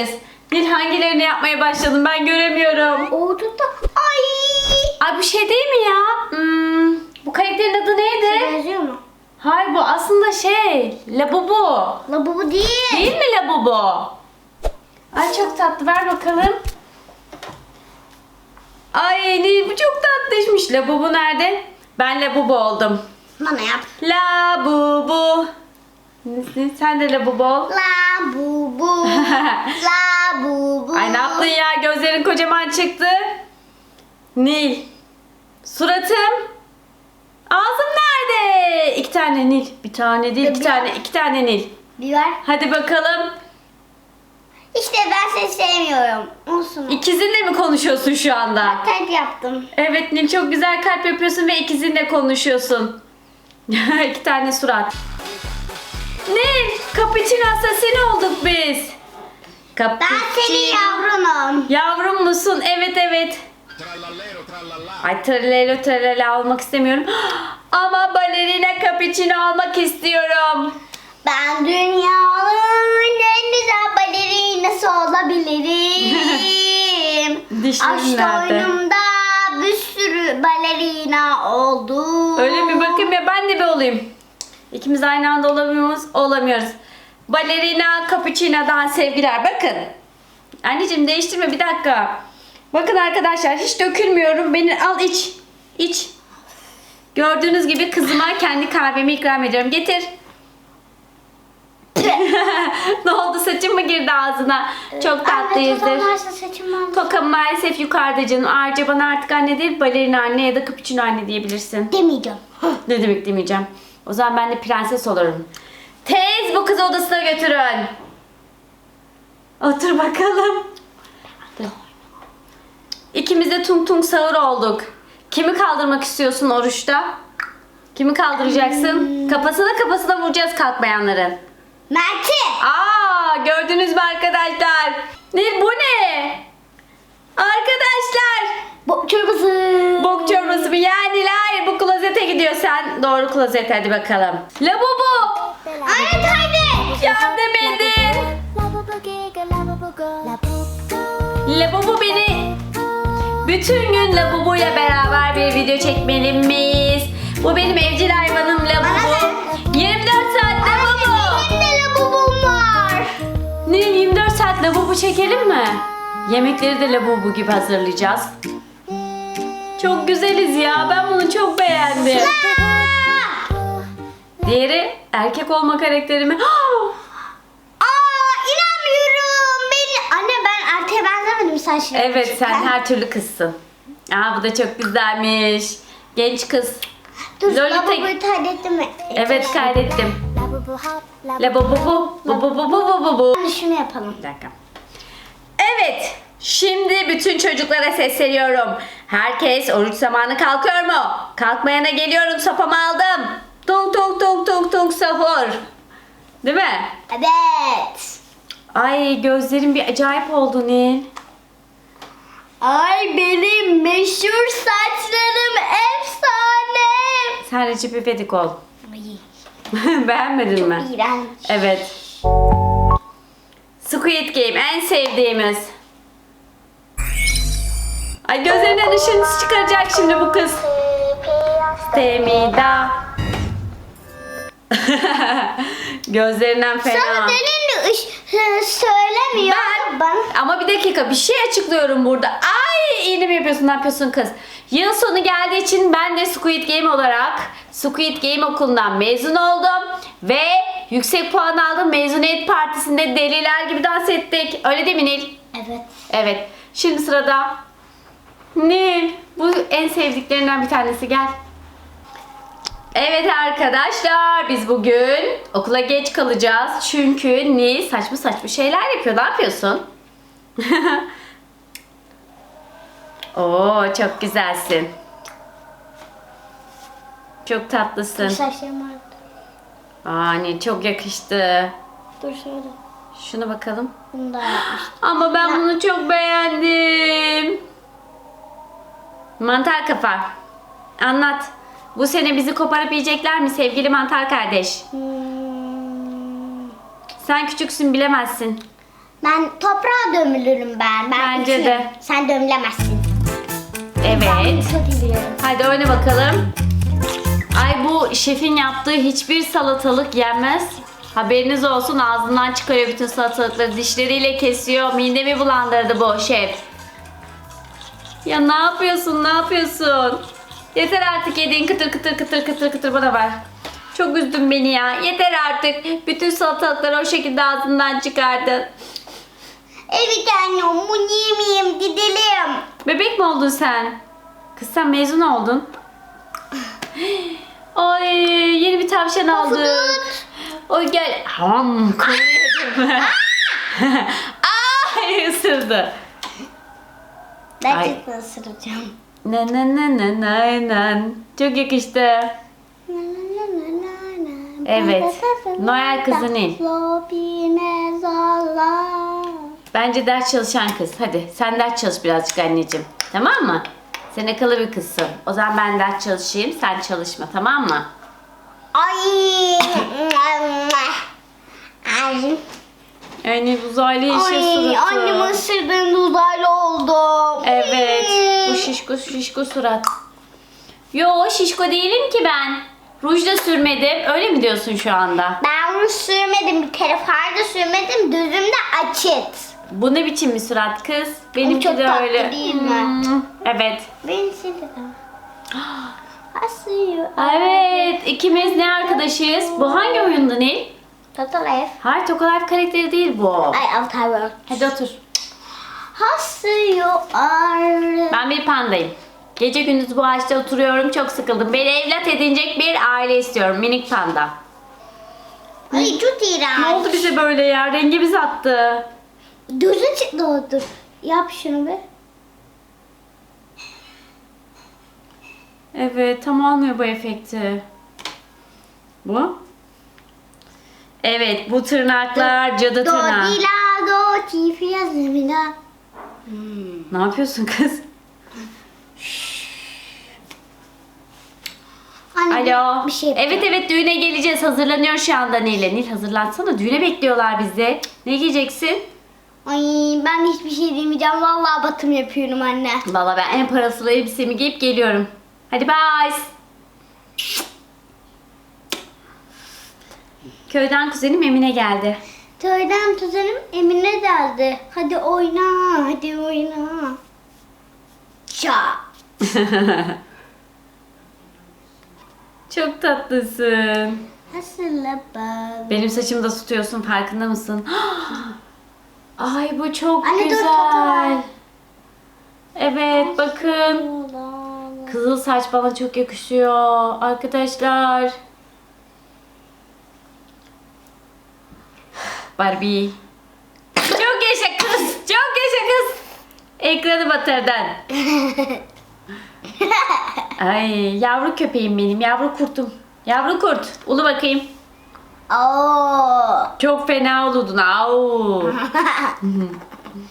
vereceğiz. Nil hangilerini yapmaya başladın ben göremiyorum. Oldu da. Ay. Ay bu şey değil mi ya? Hmm, bu karakterin adı neydi? Benziyor mu? Hayır bu aslında şey Labubu. Labubu değil. Değil mi Labubu? Ay çok tatlı ver bakalım. Ay Nil bu çok tatlıymış. Labubu nerede? Ben Labubu oldum. Bana yap. Labubu. Sen de Labubu ol. Labubu. Labubu. Ay ne yaptın ya? Gözlerin kocaman çıktı. Nil. Suratım. Ağzım nerede? İki tane Nil. Bir tane değil, iki Bir- tane, iki tane Nil. Bir ver. Hadi bakalım. İşte ben seni sevmiyorum. Olsun. İkizinle mi konuşuyorsun şu anda? Kalp yaptım. Evet Nil çok güzel kalp yapıyorsun ve ikizinle konuşuyorsun. iki tane surat. Nil, cappuccino asasini olduk biz. Ben Cappuccino. senin yavrunum. Yavrum musun? Evet evet. Trallallero. Ay tralelo tralala olmak istemiyorum. Ama balerina cappuccino olmak istiyorum. Ben dünyanın en güzel balerinası olabilirim. Dişlerin Aşk nerede? oyunumda bir sürü balerina oldu. Öyle mi? Bakayım ya ben de bir olayım. İkimiz aynı anda olamıyor muyuz? Olamıyoruz. Balerina cappuccino'dan sevgiler. Bakın. Anneciğim değiştirme bir dakika. Bakın arkadaşlar hiç dökülmüyorum. Beni al iç. İç. Gördüğünüz gibi kızıma kendi kahvemi ikram ediyorum. Getir. ne oldu saçım mı girdi ağzına? Çok Anne tatlıyızdır. varsa saçımdan. Tokam maalesef yukarıda canım. Ayrıca bana artık anne değil balerina anne ya da cappuccino anne diyebilirsin. Demeyeceğim. Ne demek demeyeceğim. O zaman ben de prenses olurum. Tez bu kızı odasına götürün. Otur bakalım. İkimiz de tung tung sağır olduk. Kimi kaldırmak istiyorsun oruçta? Kimi kaldıracaksın? Kafasına kafasına vuracağız kalkmayanların. Mert'i. Aa gördünüz mü arkadaşlar? Ne bu ne? Arkadaşlar Bu çorbası. bok çorbası mı? Yani bu klozete gidiyor sen. Doğru klozete hadi bakalım. Labubu Anne haydi. yardım edin. Labubu beni bütün gün ile beraber bir video çekmeli miyiz? Bu benim evcil hayvanım Labubu. 24 saat Labubu. Benim de labubum var. Ne 24 saat Labubu çekelim mi? Yemekleri de Labubu gibi hazırlayacağız. Çok güzeliz ya. Ben bunu çok beğendim. Diğeri erkek olma karakterimi. Aa inanmıyorum. Beni... Anne ben erkeğe benzemedim saçlarım. evet sen her türlü kızsın. Aa bu da çok güzelmiş. Genç kız. Dur Lolita- labubuyu kaydettin mi? Evet kaydettim. Labubu bu bu bu bu bu bu bu. Hadi şunu yapalım. Bir dakika. Evet. Şimdi bütün çocuklara sesleniyorum. Herkes oruç zamanı kalkıyor mu? Kalkmayana geliyorum sopamı aldım. Tung tung tung tung tung sahur. Değil mi? Evet. Ay gözlerim bir acayip oldu Nil. Ay benim meşhur saçlarım efsane. Sen Recep İvedik ol. Beğenmedin mi? iğrenç. Evet. Squid Game en sevdiğimiz. Ay gözlerinden ışın çıkaracak şimdi bu kız. Temida. Gözlerinden Sana fena. derin ış söylemiyor. Ben-. Ama bir dakika bir şey açıklıyorum burada. Ay iğne mi yapıyorsun ne yapıyorsun kız? Yıl sonu geldiği için ben de Squid Game olarak Squid Game okulundan mezun oldum. Ve yüksek puan aldım. Mezuniyet partisinde deliler gibi dans ettik. Öyle değil mi Nil? Evet. Evet. Şimdi sırada Nil. Bu en sevdiklerinden bir tanesi gel. Evet arkadaşlar biz bugün okula geç kalacağız. Çünkü Nil saçma saçma şeyler yapıyor. Ne yapıyorsun? Oo çok güzelsin. Çok tatlısın. Saçlarım vardı. Aa Nil çok yakıştı. Dur şöyle. Şuna bakalım. Bunu da yapmıştım. Ama ben bunu çok beğendim. Mantar kafa. Anlat. Bu sene bizi koparıp yiyecekler mi sevgili mantar kardeş? Hmm, Sen küçüksün bilemezsin. Ben toprağa gömülürüm ben. ben Bence uçuyorum. de. Sen gömülemezsin. Ben Evet. çok biliyorum. Hadi oyna bakalım. Ay bu şefin yaptığı hiçbir salatalık yenmez. Haberiniz olsun ağzından çıkarıyor bütün salatalıkları dişleriyle kesiyor. Midemi bulandırdı bu şef. Ya ne yapıyorsun ne yapıyorsun? Yeter artık yediğin kıtır kıtır kıtır kıtır kıtır bana ver. Çok üzdün beni ya. Yeter artık. Bütün salatalıkları o şekilde ağzından çıkardın. Evet anne bunu yemeyeyim gidelim. Bebek mi oldun sen? Kız sen mezun oldun. Ay yeni bir tavşan aldık. Oy gel. Ham koyuyordum. Ay ısırdı. Çok ısıracağım. Ne ne ne ne ne ne. Çok yakıştı. Evet. Noel kızı Nil. Bence ders çalışan kız. Hadi sen ders çalış birazcık anneciğim. Tamam mı? Sen akıllı bir kızsın. O zaman ben ders çalışayım. Sen çalışma tamam mı? Ay. Ay. Yani uzaylı yeşil Ay, suratı. annem ısırdığında uzaylı oldum. Evet. Bu şişko şişko surat. Yo şişko değilim ki ben. Ruj da sürmedim. Öyle mi diyorsun şu anda? Ben onu sürmedim bir kere farda sürmedim gözüm de açık. Bu ne biçim bir surat kız? Benimki çok de tatlı öyle. değil mi? Hmm, Evet. Ben seni de. Asıyor. Evet. ikimiz ne arkadaşıyız? Bu hangi oyunda Nil? Total F. Hayır Tokalife karakteri değil bu. Ay Avatar World. Hadi otur. Hasıyor ar. Ben bir pandayım. Gece gündüz bu ağaçta oturuyorum. Çok sıkıldım. Beni evlat edinecek bir aile istiyorum. Minik panda. Ay çok iğrenç. Ne oldu bize böyle ya? Rengimiz attı. Gözü çıktı o dur. Yap şunu bir. Evet tam almıyor bu efekti. Bu? Evet bu tırnaklar cadı Do tırnağı. di la do ti fi yazımına. Ne yapıyorsun kız? Anne Alo. bir şey evet evet düğüne geleceğiz. Hazırlanıyor şu anda Nil'e. Nil hazırlansana. Düğüne bekliyorlar bizi. Ne giyeceksin? Ay ben hiçbir şey demeyeceğim. Vallahi batım yapıyorum anne. Valla ben en parasılı elbisemi giyip geliyorum. Hadi bye. Köyden kuzenim Emine geldi. Töyden tutanım Emine geldi. Hadi oyna, hadi oyna. Ça. Çok tatlısın. Bak. Benim saçımı da tutuyorsun farkında mısın? Ay bu çok Anne, güzel. Evet bakın. Kızıl saç bana çok yakışıyor. Arkadaşlar. Barbie. Çok yaşa kız. Çok yaşa kız. Ekranı batırdın. Ay yavru köpeğim benim. Yavru kurtum. Yavru kurt. Ulu bakayım. Oo. Çok fena oludun. Au.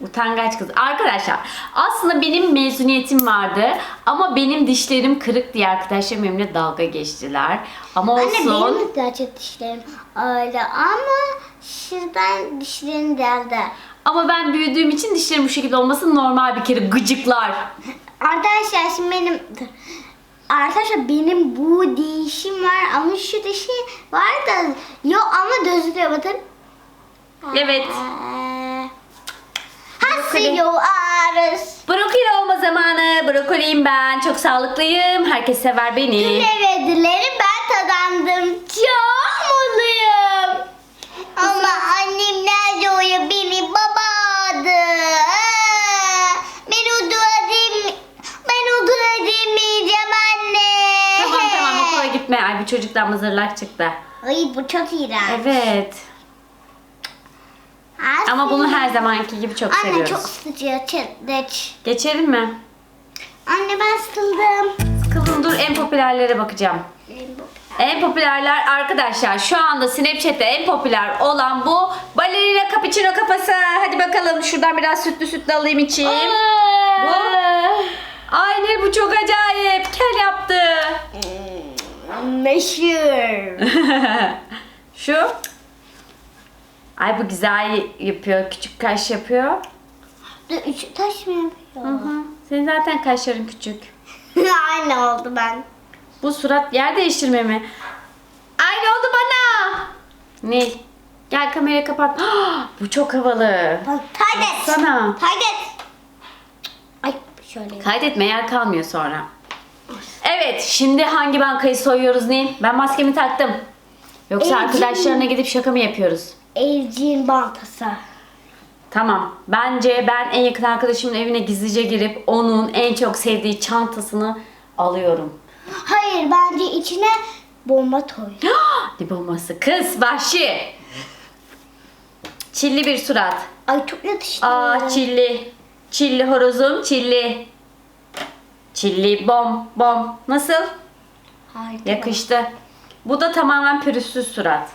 Utangaç kız. Arkadaşlar aslında benim mezuniyetim vardı ama benim dişlerim kırık diye arkadaşlarım benimle dalga geçtiler. Ama Anne olsun. benim de çok dişlerim öyle ama şuradan dişlerim deldi. Ama ben büyüdüğüm için dişlerim bu şekilde olması normal bir kere gıcıklar. Arkadaşlar şimdi benim Arkadaşlar benim bu dişim var ama şu dişi var da yok ama gözüküyor bakın. Evet. Hasıyor arız. Brokoli olma zamanı. Brokoliyim ben. Çok sağlıklıyım. Herkes sever beni. Dilemeleri ben kazandım. Çok Çocuktan mızırlak çıktı. Ay bu çok iğrenç. Evet. Ama bunu her zamanki gibi çok Anne seviyoruz. çok sıcak çetleç. Geçelim mi? Anne ben sıkıldım. Sıkıldım dur en popülerlere bakacağım. En popülerler arkadaşlar şu anda Snapchat'te en popüler olan bu balerina cappuccino kafası. Hadi bakalım şuradan biraz sütlü sütlü alayım içeyim. Bu. Ay Nil bu çok acayip. Kel yaptı. Meşhur. Şu. Ay bu güzel yapıyor. Küçük kaş yapıyor. Üç taş mı Hı yapıyor? hı. Senin zaten kaşların küçük. Aynı oldu ben. Bu surat yer değiştirme mi? Aynı oldu bana. Nil. Gel kamerayı kapat. bu çok havalı. Bak kaydet. Sana. Kaydet. Ay şöyle. Kaydetme yer kalmıyor sonra. Evet şimdi hangi bankayı soyuyoruz Nil? Ben maskemi taktım. Yoksa Evcil- arkadaşlarına gidip şaka mı yapıyoruz? Evcil bankası. Tamam. Bence ben en yakın arkadaşımın evine gizlice girip onun en çok sevdiği çantasını alıyorum. Hayır bence içine bomba koy. ne bombası? Kız vahşi. Çilli bir surat. Ay çok yakıştı. Aa çilli. Çilli horozum çilli. Çilli bom bom. Nasıl? Harika. Yakıştı. Bu da tamamen pürüzsüz surat.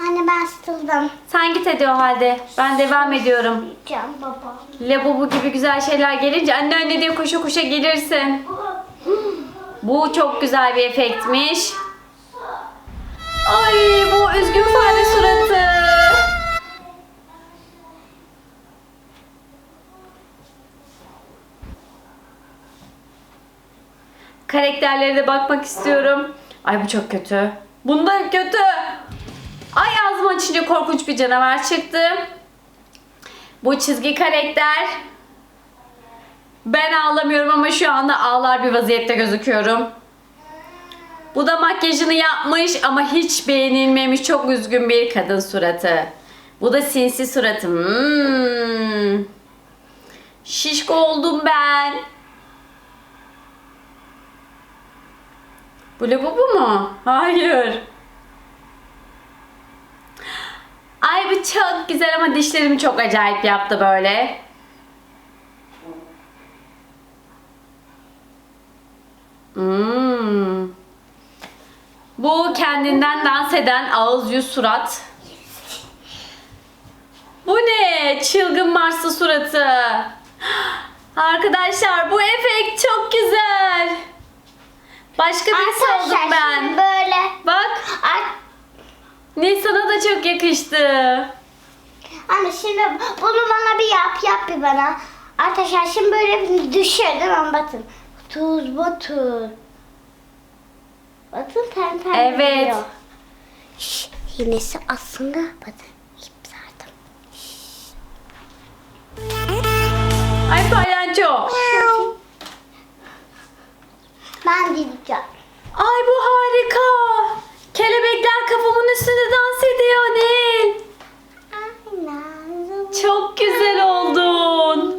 Anne ben sıkıldım. Sen git hadi o halde. Ben devam ediyorum. Can baba. Labubu gibi güzel şeyler gelince anne anne diye koşa koşa gelirsin. Bu çok güzel bir efektmiş. Ay bu üzgün fare suratı. Karakterlere de bakmak istiyorum. Ay bu çok kötü. Bunda kötü. Ay ağzımı açınca korkunç bir canavar çıktı. Bu çizgi karakter. Ben ağlamıyorum ama şu anda ağlar bir vaziyette gözüküyorum. Bu da makyajını yapmış ama hiç beğenilmemiş çok üzgün bir kadın suratı. Bu da sinsi suratı. Hmm. Şişko oldum ben. Bu bu mu? Hayır. Ay bu çok güzel ama dişlerimi çok acayip yaptı böyle. Hmm. Bu kendinden dans eden ağız yüz surat. Bu ne? Çılgın Marslı suratı. Arkadaşlar bu efekt çok güzel. Başka birisi oldum şimdi ben. böyle. Bak. Ay, Ne sana da çok yakıştı. anne şimdi bunu bana bir yap yap bir bana. Arkadaşlar şimdi böyle bir düşürdüm ama bakın. Tuz bu tuz. Bakın ten ten Evet. geliyor. Şş, Yinesi aslında bakın. ip sardım. Ay palyaço. Ben diyeceğim. Ay bu harika. Kelebekler kafamın üstünde dans ediyor Nil. Çok güzel oldun.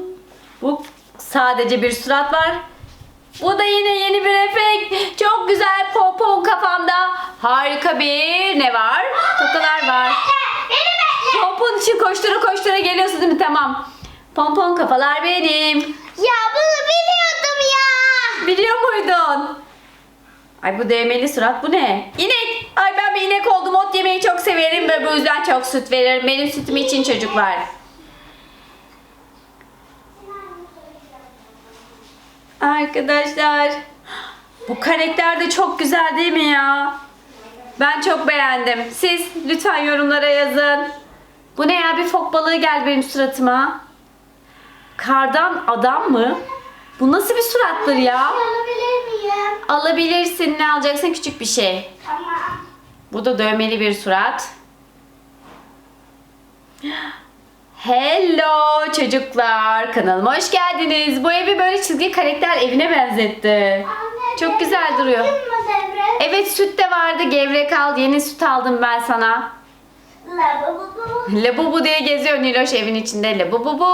Bu sadece bir surat var. Bu da yine yeni bir efekt. Çok güzel pompon kafamda. Harika bir ne var? Tokalar var. Pompon için koştura koştura geliyorsun değil mi? Tamam. Pompon kafalar benim. Ya bunu biliyordum ya. Biliyor muydun? Ay bu değmeli surat bu ne? İnek. Ay ben bir inek oldum. Ot yemeyi çok severim ve bu yüzden çok süt veririm. Benim sütüm için çocuklar. Arkadaşlar. Bu karakter de çok güzel değil mi ya? Ben çok beğendim. Siz lütfen yorumlara yazın. Bu ne ya bir fok balığı geldi benim suratıma. Kardan adam mı? Bu nasıl bir surattır ya? Alabilir miyim? Alabilirsin. Ne alacaksın? Küçük bir şey. Tamam. Bu da dövmeli bir surat. Hello çocuklar. Kanalıma hoş geldiniz. Bu evi böyle çizgi karakter evine benzetti. Anne, Çok güzel duruyor. Evet süt de vardı. Gevrek al. Yeni süt aldım ben sana. Lavabo. Labubu diye geziyor Niloş evin içinde. Labubu.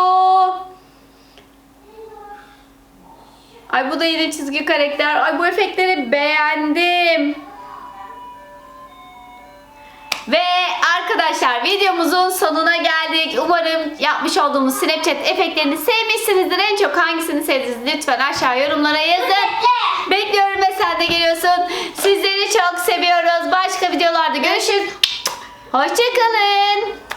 Ay bu da yine çizgi karakter. Ay bu efektleri beğendim. Ve arkadaşlar videomuzun sonuna geldik. Umarım yapmış olduğumuz Snapchat efektlerini sevmişsinizdir. En çok hangisini sevdiniz lütfen aşağı yorumlara yazın. Bekliyorum ve sen de geliyorsun. Sizleri çok seviyoruz. Başka videolarda görüşürüz. Hoşçakalın.